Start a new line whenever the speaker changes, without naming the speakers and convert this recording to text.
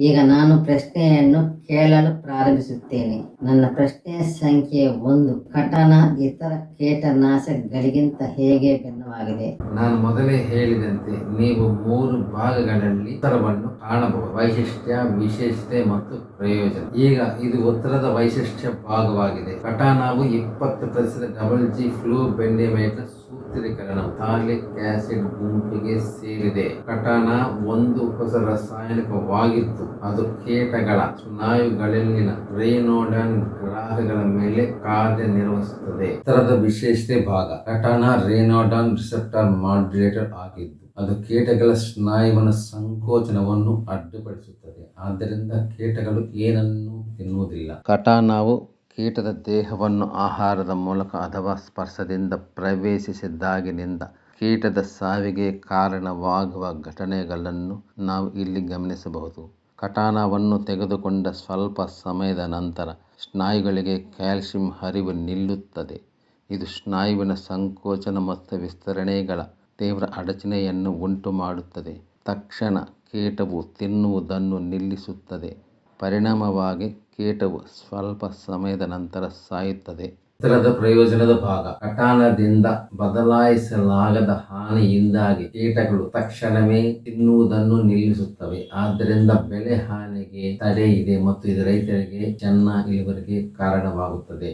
ಈಗ ನಾನು ಪ್ರಶ್ನೆಯನ್ನು ಕೇಳಲು ಪ್ರಾರಂಭಿಸುತ್ತೇನೆ. ನನ್ನ ಪ್ರಶ್ನೆ ಸಂಖ್ಯೆ ಒಂದು. ಕಟನ ಇತರ ಕೀಟನಾಶಕಗಳಿಗಿಂತ ಹೇಗೆ ಭಿನ್ನವಾಗಿದೆ?
ನಾನು ಮೊದಲೇ ಹೇಳಿದಂತೆ, ನೀವು ಮೂರು ಭಾಗಗಳಲ್ಲಿ ಉತ್ತರವನ್ನು ಕಾಣಬಹುದು. ವೈಶಿಷ್ಟ್ಯ ವಿಶೇಷತೆ ಮತ್ತು ಪ್ರಯೋಜನ. ಈಗ ಇದು ಉತ್ತರದ ವೈಶಿಷ್ಟ್ಯ ಭಾಗವಾಗಿದೆ. ಕಟಾನಾವು ಇಪ್ಪತ್ತು ಪ್ರತಿಶತ ಡಬಲ್ ಜಿ ಫ್ಲೂ ಬೆಂಡಿಮೈಟ್ ಸೂತ್ರೀಕರಣ ಟಾಲಿಕ್ ಆಸಿಡ್ ಗುಂಪಿಗೆ ಸೇರಿದೆ. ಕಟಾನ ಒಂದು ಹೊಸ ರಾಸಾಯನಿಕವಾಗಿತ್ತು. ಅದು ಕೀಟಗಳ ಸ್ನಾಯುಗಳಲ್ಲಿನ ರೇನೋಡನ್ ಗ್ರಾಹಕಗಳ ಮೇಲೆ ಕಾರ್ಯನಿರ್ವಹಿಸುತ್ತದೆ ತರದ ವಿಶೇಷತೆ ಭಾಗ ಕಟಾನ ರೇನೋಡನ್ ರಿಸೆಪ್ಟರ್ ಮಾಡ್ಯುಲೇಟರ್ ಆಗಿದ್ದು, ಅದು ಕೀಟಗಳ ಸ್ನಾಯುವಿನ ಸಂಕೋಚನವನ್ನು ಅಡ್ಡಿಪಡಿಸುತ್ತದೆ. ಆದ್ದರಿಂದ ಕೀಟಗಳು ಏನನ್ನು ತಿನ್ನುವುದಿಲ್ಲ. ಕಟಾನಾವು ಕೀಟದ ದೇಹವನ್ನು ಆಹಾರದ ಮೂಲಕ ಅಥವಾ ಸ್ಪರ್ಶದಿಂದ ಪ್ರವೇಶಿಸಿದ್ದಾಗಿನಿಂದ ಕೀಟದ ಸಾವಿಗೆ ಕಾರಣವಾಗುವ ಘಟನೆಗಳನ್ನು ನಾವು ಇಲ್ಲಿ ಗಮನಿಸಬಹುದು. ಕಟಾನವನ್ನು ತೆಗೆದುಕೊಂಡ ಸ್ವಲ್ಪ ಸಮಯದ ನಂತರ ಸ್ನಾಯುಗಳಿಗೆ ಕ್ಯಾಲ್ಸಿಯಂ ಹರಿವು ನಿಲ್ಲುತ್ತದೆ. ಇದು ಸ್ನಾಯುವಿನ ಸಂಕೋಚನ ಮತ್ತು ವಿಸ್ತರಣೆಗಳ ತೀವ್ರ ಅಡಚಣೆಯನ್ನು ಉಂಟುಮಾಡುತ್ತದೆ. ತಕ್ಷಣ ಕೀಟವು ತಿನ್ನುವುದನ್ನು ನಿಲ್ಲಿಸುತ್ತದೆ. ಪರಿಣಾಮವಾಗಿ ಕೀಟವು ಸ್ವಲ್ಪ ಸಮಯದ ನಂತರ ಸಾಯುತ್ತದೆ. ಇತರದ ಪ್ರಯೋಜನದ ಭಾಗ. ಕಟಾನದಿಂದ ಬದಲಾಯಿಸಲಾಗದ ಹಾನಿಯಿಂದಾಗಿ ಕೀಟಗಳು ತಕ್ಷಣವೇ ತಿನ್ನುವುದನ್ನು ನಿಲ್ಲಿಸುತ್ತವೆ. ಆದ್ದರಿಂದ ಬೆಳೆ ಹಾನಿಗೆ ತಡೆ ಇದೆ ಮತ್ತು ಇದು ರೈತರಿಗೆ ಚೆನ್ನ ಇಳುವರಿಗೆ ಕಾರಣವಾಗುತ್ತದೆ.